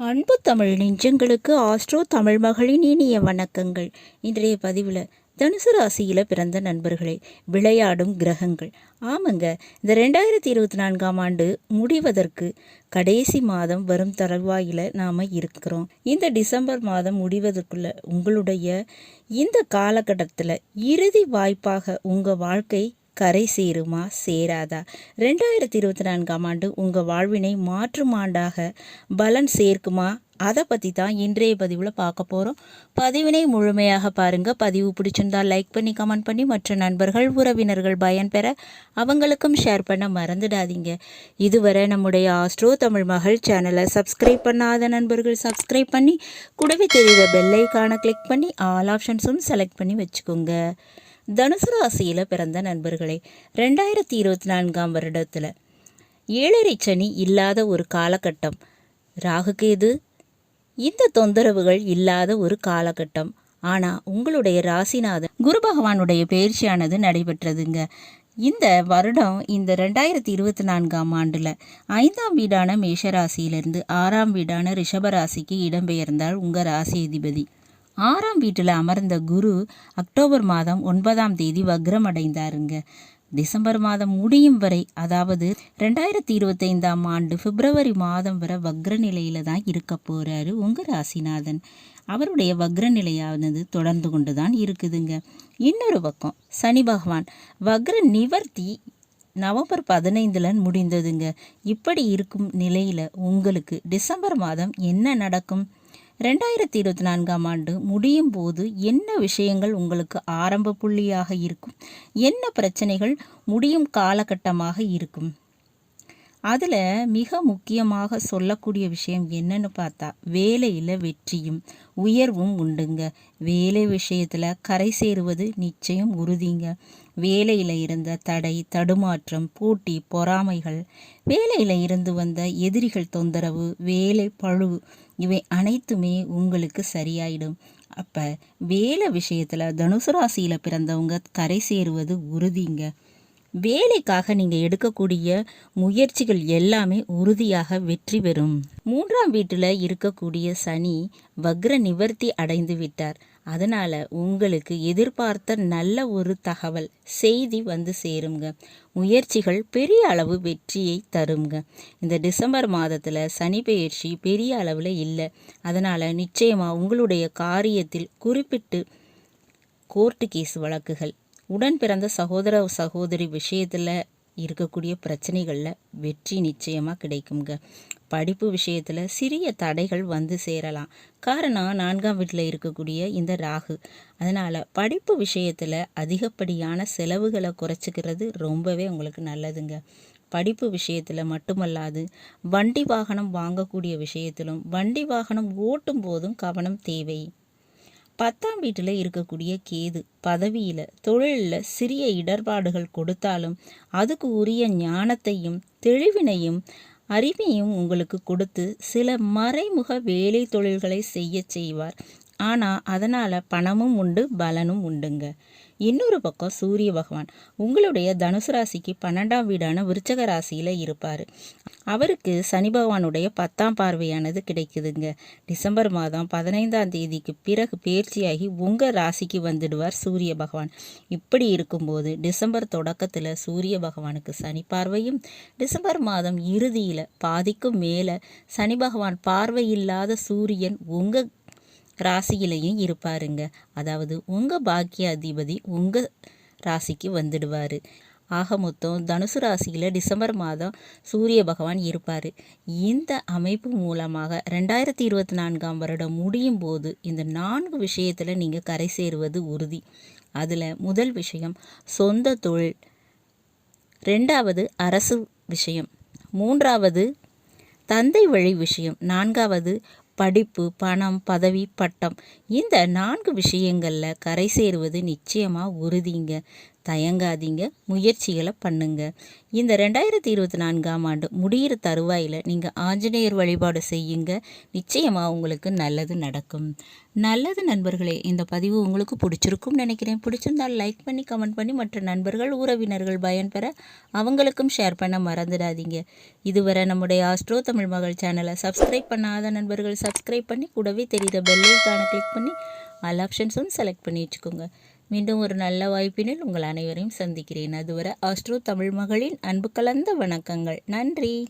அன்பு தமிழ் நெஞ்சங்களுக்கு ஆஸ்ட்ரோ தமிழ் மகளின் இனிய வணக்கங்கள். இன்றைய பதிவில் தனுசு ராசியில் பிறந்த நண்பர்களே விளையாடும் கிரகங்கள். ஆமாங்க இந்த ரெண்டாயிரத்தி இருபத்தி நான்காம் ஆண்டு முடிவதற்கு கடைசி மாதம் வரும் தருவாயில் நாம் இருக்கிறோம். இந்த டிசம்பர் மாதம் முடிவதற்குள்ள உங்களுடைய இந்த காலகட்டத்தில் இறுதி வாய்ப்பாக உங்கள் வாழ்க்கை கரை சேருமா? சேராதா? ரெண்டாயிரத்தி இருபத்தி நான்காம் ஆண்டு உங்கள் வாழ்வினை மாற்றும் ஆண்டாக பலன் சேர்க்குமா? அதை பற்றி தான் இன்றைய பதிவில் பார்க்க போகிறோம் பதிவினை முழுமையாக பாருங்கள் பதிவு பிடிச்சிருந்தா லைக் பண்ணி கமெண்ட் பண்ணி மற்ற நண்பர்கள் உறவினர்கள் பயன்பெற அவங்களுக்கும் ஷேர் பண்ண மறந்துடாதீங்க. இதுவரை நம்முடைய ஆஸ்ட்ரோ தமிழ் மகள் சேனலை சப்ஸ்கிரைப் பண்ணாத நண்பர்கள் சப்ஸ்கிரைப் பண்ணி கூடவே தெரியுற பெல்லைக்கான கிளிக் பண்ணி ஆல் ஆப்ஷன்ஸும் செலக்ட் பண்ணி வச்சுக்கோங்க. தனுசு ராசியில் பிறந்த நண்பர்களே ரெண்டாயிரத்தி இருபத்தி நான்காம் வருடத்தில் ஏழரை சனி இல்லாத ஒரு காலகட்டம். ராகுகேது இந்த தொந்தரவுகள் இல்லாத ஒரு காலகட்டம். ஆனால் உங்களுடைய ராசிநாதன் குரு பகவானுடைய பயிற்சியானது நடைபெற்றதுங்க. இந்த வருடம் இந்த ரெண்டாயிரத்தி இருபத்தி நான்காம் ஆண்டில் ஐந்தாம் வீடான மேஷராசியிலிருந்து ஆறாம் வீடான ரிஷபராசிக்கு இடம்பெயர்ந்தால் உங்கள் ராசி அதிபதி. ஆறாம் வீட்டில் அமர்ந்த குரு அக்டோபர் மாதம் ஒன்பதாம் தேதி வக்ரம் அடைந்தாருங்க டிசம்பர் மாதம் முடியும் வரை அதாவது ரெண்டாயிரத்தி இருபத்தைந்தாம் ஆண்டு பிப்ரவரி மாதம் வரை வக்ர நிலையில தான் இருக்க போகிறாரு உங்கள் ராசிநாதன். அவருடைய வக்ர நிலையானது தொடர்ந்து கொண்டு தான் இருக்குதுங்க. இன்னொரு பக்கம் சனி பகவான் வக்ர நிவர்த்தி நவம்பர் பதினைந்தில் முடிந்ததுங்க. இப்படி இருக்கும் நிலையில் உங்களுக்கு டிசம்பர் மாதம் என்ன நடக்கும்? ரெண்டாயிரத்தி இருபத்தி நான்காம் ஆண்டு முடியும் போது என்ன விஷயங்கள் உங்களுக்கு ஆரம்ப புள்ளியாக இருக்கும்? என்ன பிரச்சனைகள் முடியும் காலகட்டமாக இருக்கும்? அதில் மிக முக்கியமாக சொல்லக்கூடிய விஷயம் என்னன்னு பார்த்தா வேலையில் வெற்றியும் உயர்வும் உண்டுங்க. வேலை விஷயத்தில் கரை சேருவது நிச்சயம் உறுதிங்க. வேலையில் இருந்த தடை தடுமாற்றம் போட்டி பொறாமைகள் வேலையில் இருந்து வந்த எதிரிகள் தொந்தரவு வேலை பழு இவை அனைத்துமே உங்களுக்கு சரியாயிடும். அப்போ வேலை விஷயத்தில் தனுசு ராசியில் பிறந்தவங்க கரை சேருவது உறுதிங்க. வேலைக்காக நீங்கள் எடுக்கக்கூடிய முயற்சிகள் எல்லாமே உறுதியாக வெற்றி பெறும். மூன்றாம் வீட்டில் இருக்கக்கூடிய சனி வக்ர நிவர்த்தி அடைந்து விட்டார். அதனால் உங்களுக்கு எதிர்பார்த்த நல்ல ஒரு தகவல் செய்தி வந்து சேருங்க முயற்சிகள் பெரிய அளவு வெற்றியை தருங்க இந்த டிசம்பர் மாதத்தில் சனி பெயர்ச்சி பெரிய அளவில் இல்லை. அதனால் நிச்சயமாக உங்களுடைய காரியத்தில் குறிப்பிட்டு கோர்ட்டு கேஸ் வழக்குகள் உடன் பிறந்த சகோதர சகோதரி விஷயத்தில் இருக்கக்கூடிய பிரச்சனைகளில் வெற்றி நிச்சயமாக கிடைக்குங்க படிப்பு விஷயத்தில் சிறிய தடைகள் வந்து சேரலாம். காரணம் நான்காம் வீட்டில் இருக்கக்கூடிய இந்த ராகு. அதனால் படிப்பு விஷயத்தில் அதிகப்படியான செலவுகளை குறைச்சிக்கிறது ரொம்பவே உங்களுக்கு நல்லதுங்க. படிப்பு விஷயத்தில் மட்டுமல்லாது வண்டி வாகனம் வாங்கக்கூடிய விஷயத்திலும் வண்டி வாகனம் ஓட்டும் போதும் கவனம் தேவை. பத்தாம் வீட்டில் இருக்கக்கூடிய கேது பதவியில் தொழிலில் சிறிய இடர்பாடுகள் கொடுத்தாலும் அதுக்கு உரிய ஞானத்தையும் தெளிவினையும் அறிவையும் உங்களுக்கு கொடுத்து சில மறைமுக வேலை தொழில்களை செய்ய செய்வார். ஆனால் அதனால் பணமும் உண்டு பலனும் உண்டுங்க. இன்னொரு பக்கம் சூரிய பகவான். உங்களுடைய தனுசு ராசிக்கு பன்னெண்டாம் வீடான விருச்சக ராசியில் இருப்பார். அவருக்கு சனி பகவானுடைய பத்தாம் பார்வையானது கிடைக்குதுங்க. டிசம்பர் மாதம் பதினைந்தாம் தேதிக்கு பிறகு பேர்ச்சியாகி உங்கள் ராசிக்கு வந்துடுவார் சூரிய பகவான். இப்படி இருக்கும்போது டிசம்பர் தொடக்கத்தில் சூரிய பகவானுக்கு சனி பார்வையும் டிசம்பர் மாதம் இறுதியில் பாதிக்கும் மேலே சனி பகவான் பார்வையில்லாத சூரியன் உங்கள் ராசியிலையும் இருப்பாருங்க. அதாவது உங்கள் பாக்கிய அதிபதி உங்கள் ராசிக்கு வந்துடுவார். ஆக மொத்தம் தனுசு ராசியில் டிசம்பர் மாதம் சூரிய பகவான் இருப்பார். இந்த அமைப்பு மூலமாக ரெண்டாயிரத்தி இருபத்தி நான்காம் வருடம் முடியும் போது இந்த நான்கு விஷயத்தில் நீங்கள் கரை சேருவது உறுதி. அதில் முதல் விஷயம் சொந்த தொழில். ரெண்டாவது அரசு விஷயம். மூன்றாவது தந்தை வழி விஷயம். நான்காவது படிப்பு பணம் பதவி பட்டம் இந்த நான்கு விஷயங்களில் கரை சேருவது நிச்சயமாக உறுதிங்க. தயங்காதீங்க. முயற்சிகளை பண்ணுங்க. இந்த ரெண்டாயிரத்தி இருபத்தி நான்காம் ஆண்டு முடிகிற தருவாயில் நீங்கள் ஆஞ்சநேயர் வழிபாடு செய்யுங்க. நிச்சயமாக உங்களுக்கு நல்லது நடக்கும். நல்லது நண்பர்களே இந்த பதிவு உங்களுக்கு பிடிச்சிருக்கும்னு நினைக்கிறேன். பிடிச்சிருந்தால் லைக் பண்ணி கமெண்ட் பண்ணி மற்ற நண்பர்கள் உறவினர்கள் பயன்பெற அவங்களுக்கும் ஷேர் பண்ண மறந்துடாதீங்க. இதுவரை நம்முடைய ஆஸ்ட்ரோ தமிழ் மகள் சேனலை சப்ஸ்கிரைப் பண்ணாத நண்பர்கள் சப்ஸ்கிரைப் பண்ணி கூடவே தெரிகிற பெல்லைக்கான கிளிக் பண்ணி ஆல் ஆப்ஷன்ஸும் செலக்ட் பண்ணி வச்சுக்கோங்க. மீண்டும் ஒரு நல்ல வாய்ப்பினில் உங்கள் அனைவரையும் சந்திக்கிறேன். அதுவரை ஆஸ்ட்ரோ தமிழ் மகளின் அன்பு கலந்த வணக்கங்கள். நன்றி.